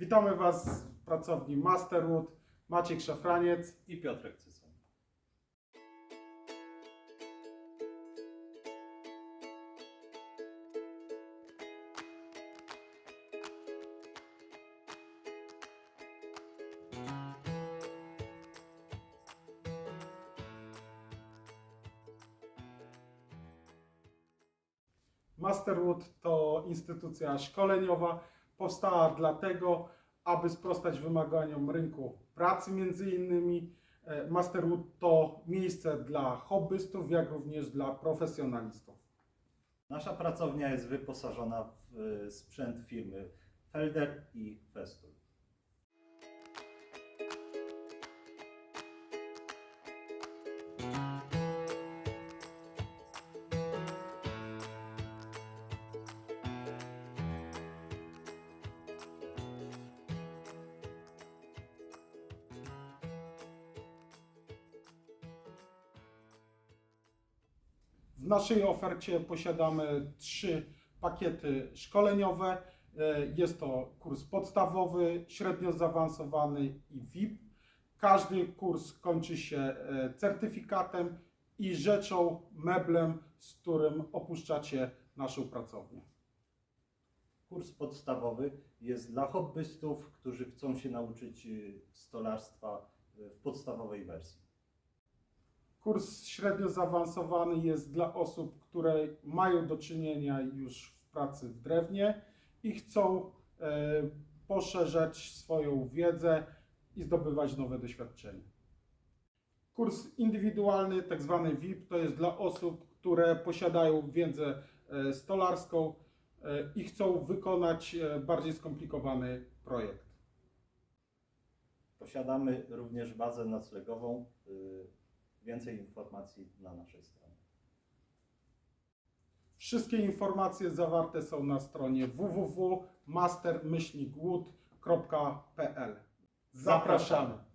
Witamy Was w pracowni Masterwood. Maciek Szafraniec. i Piotrek Cyson. Masterwood to instytucja szkoleniowa. Powstała dlatego, aby sprostać wymaganiom rynku pracy między innymi. E, Masterwood to miejsce dla hobbystów, jak również dla profesjonalistów. Nasza pracownia jest wyposażona w e, sprzęt firmy Felder i Festool. Naszej ofercie posiadamy trzy pakiety szkoleniowe. E, Jest to kurs podstawowy, średnio zaawansowany i VIP. Każdy kurs kończy się e, certyfikatem i rzeczą, meblem, z którym opuszczacie naszą pracownię. Kurs podstawowy jest dla hobbystów, którzy chcą się nauczyć e, stolarstwa w podstawowej wersji. Kurs średnio zaawansowany jest dla osób, które mają do czynienia już w pracy w drewnie i chcą e, poszerzać swoją wiedzę i zdobywać nowe doświadczenie. Kurs indywidualny, tak zwany VIP, to jest dla osób, które posiadają wiedzę e, stolarską e, i chcą wykonać bardziej skomplikowany projekt. Posiadamy również bazę noclegową. Więcej informacji na naszej stronie. Wszystkie informacje zawarte są na stronie www.master-wood.pl. Zapraszamy!